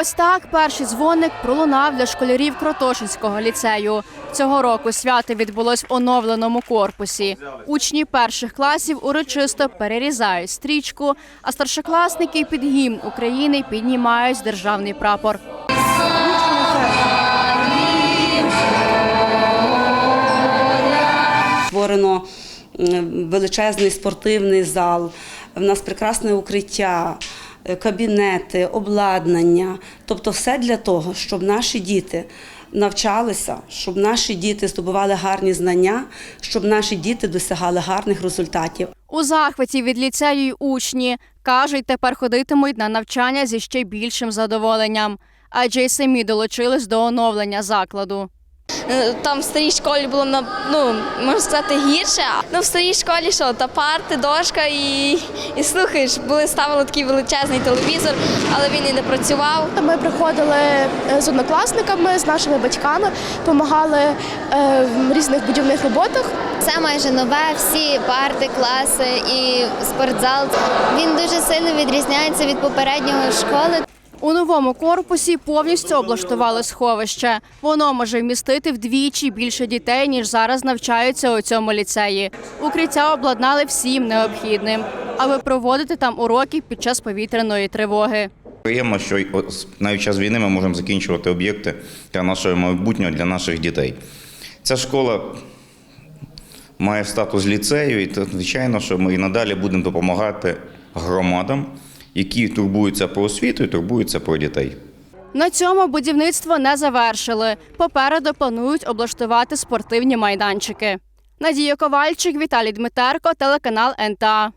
Ось так перший дзвоник пролунав для школярів Кротошинського ліцею. Цього року свято відбулось в оновленому корпусі. Учні перших класів урочисто перерізають стрічку, а старшокласники під гімн України піднімають державний прапор. Створено величезний спортивний зал. В нас прекрасне укриття, кабінети, обладнання. Тобто, все для того, щоб наші діти навчалися, щоб наші діти здобували гарні знання, щоб наші діти досягали гарних результатів. У захваті від ліцею й учні кажуть, тепер ходитимуть на навчання зі ще більшим задоволенням, адже й самі долучились до оновлення закладу. Е, Там в старій школі було на ну можна сказати гірше. Ну в старій школі що та парти, дошка і, і слухаєш, були ставили такий величезний телевізор, але він і не працював. Ми приходили е, з однокласниками, з нашими батьками, допомагали е, в різних будівних роботах. Все майже нове, всі парти, класи і спортзал. Він дуже сильно відрізняється від попереднього школи. У новому корпусі повністю облаштували сховище. Воно може вмістити вдвічі більше дітей, ніж зараз навчаються у цьому ліцеї. Укриття обладнали всім необхідним, аби проводити там уроки під час повітряної тривоги. Приємно, що навіть час війни ми можемо закінчувати об'єкти для нашого майбутнього, для наших дітей. Ця школа має статус ліцею, і звичайно, що ми і надалі будемо допомагати громадам, які турбуються про освіту і турбуються про дітей. На цьому будівництво не завершили. Попереду планують облаштувати спортивні майданчики. Надія Ковальчик, Віталій Дмитерко, телеканал НТА.